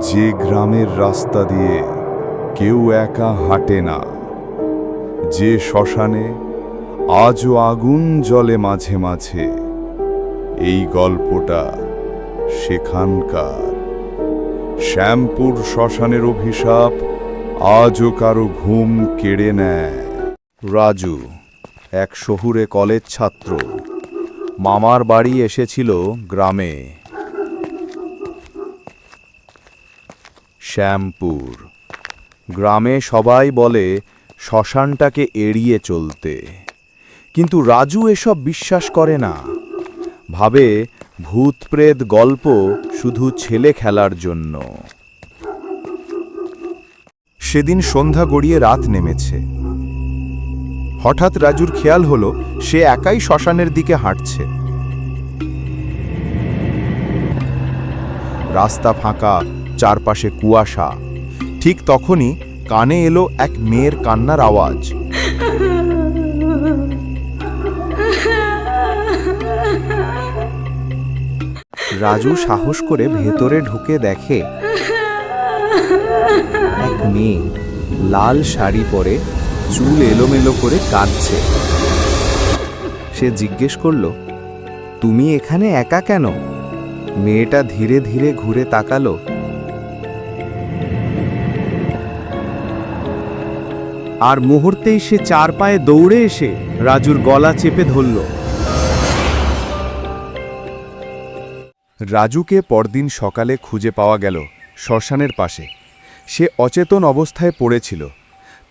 যে গ্রামের রাস্তা দিয়ে কেউ একা হাঁটে না, যে শ্মশানে আজও আগুন জলে মাঝে মাঝে, এই গল্পটা সেখানকার। শ্যামপুর শ্মশানের অভিশাপ আজও কারও ঘুম কেড়ে নেয়। রাজু, এক শহুরে কলেজ ছাত্র। মামার বাড়ি এসেছিল গ্রামে। শ্যামপুর। গ্রামে সবাই বলে, শ্মশানটাকে এড়িয়ে চলতে। কিন্তু রাজু এসব বিশ্বাস করে না। ভাবে ভূত প্রেত গল্প শুধু ছেলে খেলার জন্য। সেদিন সন্ধ্যা গড়িয়ে রাত নেমেছে। হঠাৎ রাজুর খেয়াল হলো, সে একাই শ্মশানের দিকে হাঁটছে। রাস্তা ফাঁকা, চারপাশে কুয়াশা। ঠিক তখনই কানে এলো এক মেয়ের কান্নার আওয়াজ। রাজু সাহস করে ভেতরে ঢুকে দেখে, এক মেয়ে, লাল শাড়ি পরে চুল এলোমেলো করে কাঁদছে। সে জিজ্ঞেস করল, তুমি এখানে একা কেন? মেয়েটা ধীরে ধীরে ঘুরে তাকালো। আর মুহূর্তেই সে চার পায়ে দৌড়ে এসে রাজুর গলা চেপে ধরল। রাজুকে পরদিন সকালে খুঁজে পাওয়া গেল শ্মশানের পাশে। সে অচেতন অবস্থায় পড়েছিল।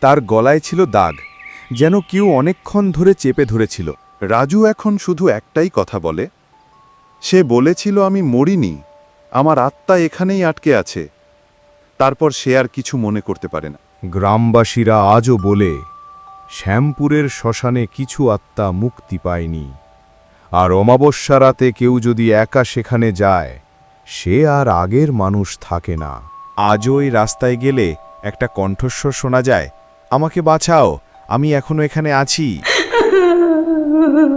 তার গলায় ছিল দাগ যেন কেউ অনেকক্ষণ ধরে চেপে ধরেছিল। রাজু এখন শুধু একটাই কথা বলে সে বলেছিল আমি মরিনি আমার আত্মা এখানেই আটকে আছে। তারপর সে আর কিছু মনে করতে পারে না। গ্রামবাসীরা আজও বলে শ্যামপুরের শ্মশানে কিছু আত্মা মুক্তি পায়নি। আর অমাবস্যা রাতে কেউ যদি একা সেখানে যায় সে আর আগের মানুষ থাকে না। আজও ওই রাস্তায় গেলে একটা কণ্ঠস্বর শোনা যায় আমাকে বাঁচাও আমি এখনও এখানে আছি।